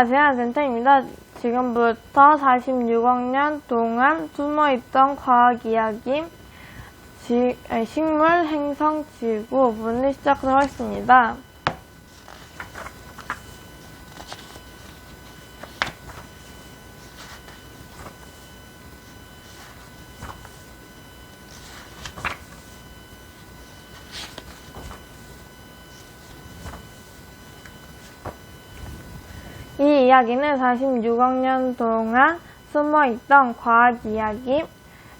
안녕하세요. 젠타입니다. 지금부터 46학년 동안 숨어있던 과학 이야기, 지- 식물, 행성, 지구 문을 시작하도록 하겠습니다. 이 이야기는 46억 년 동안 숨어 있던 과학 이야기,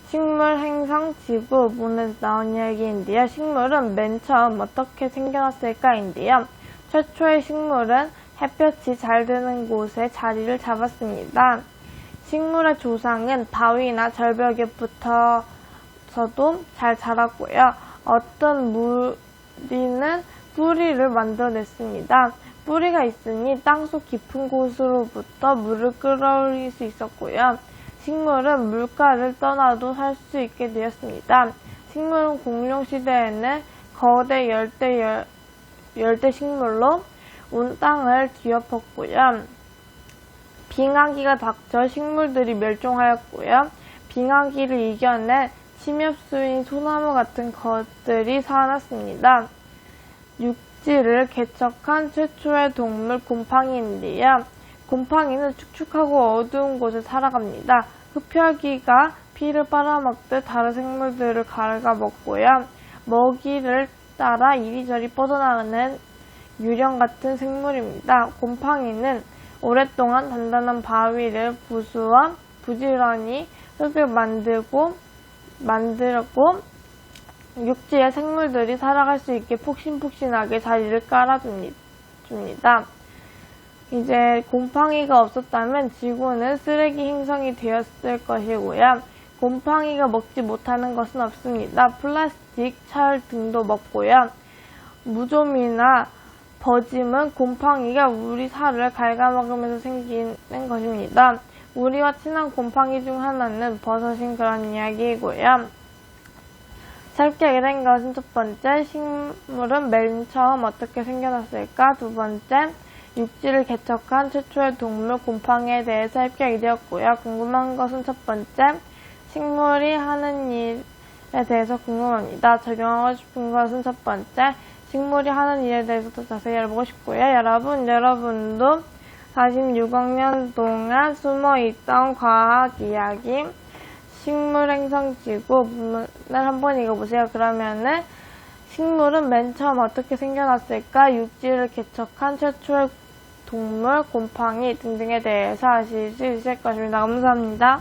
식물, 행성, 지구, 문에서 나온 이야기인데요. 식물은 맨 처음 어떻게 생겨났을까인데요. 최초의 식물은 햇볕이 잘 드는 곳에 자리를 잡았습니다. 식물의 조상은 바위나 절벽에 붙어서도 잘 자랐고요. 어떤 무리는 뿌리를 만들어냈습니다. 뿌리가 있으니 땅속 깊은 곳으로부터 물을 끌어올릴 수 있었고요. 식물은 물가를 떠나도 살 수 있게 되었습니다. 식물은 공룡 시대에는 거대 열대 열, 열대 식물로 온 땅을 뒤엎었고요. 빙하기가 닥쳐 식물들이 멸종하였고요. 빙하기를 이겨낸 침엽수인 소나무 같은 것들이 살아났습니다. 육지를 개척한 최초의 동물 곰팡이인데요. 곰팡이는 축축하고 어두운 곳에 살아갑니다. 흡혈귀가 피를 빨아먹듯 다른 생물들을 갉아먹고요. 먹이를 따라 이리저리 뻗어나가는 유령 같은 생물입니다. 곰팡이는 오랫동안 단단한 바위를 부수어 부지런히 흙을 만들고 만들고 육지의 생물들이 살아갈 수 있게 폭신폭신하게 자리를 깔아줍니다. 이제 곰팡이가 없었다면 지구는 쓰레기 행성이 되었을 것이고요. 곰팡이가 먹지 못하는 것은 없습니다. 플라스틱, 철 등도 먹고요. 무좀이나 버짐은 곰팡이가 우리 살을 갉아먹으면서 생기는 것입니다. 우리와 친한 곰팡이 중 하나는 버섯인 그런 이야기이고요. 새롭게 하게 된 것은 첫 번째, 식물은 맨 처음 어떻게 생겨났을까? 두 번째, 육지를 개척한 최초의 동물 곰팡이에 대해서 새롭게 하게 되었고요. 궁금한 것은 첫 번째, 식물이 하는 일에 대해서 궁금합니다. 적용하고 싶은 것은 첫 번째, 식물이 하는 일에 대해서 더 자세히 알아보고 싶고요. 여러분, 여러분도 46억 년 동안 숨어 있던 과학 이야기, 식물 행성 지구 문을 한번 읽어보세요. 그러면은 식물은 맨 처음 어떻게 생겨났을까? 육지를 개척한 최초의 동물, 곰팡이 등등에 대해서 아실 수 있을 것입니다. 감사합니다.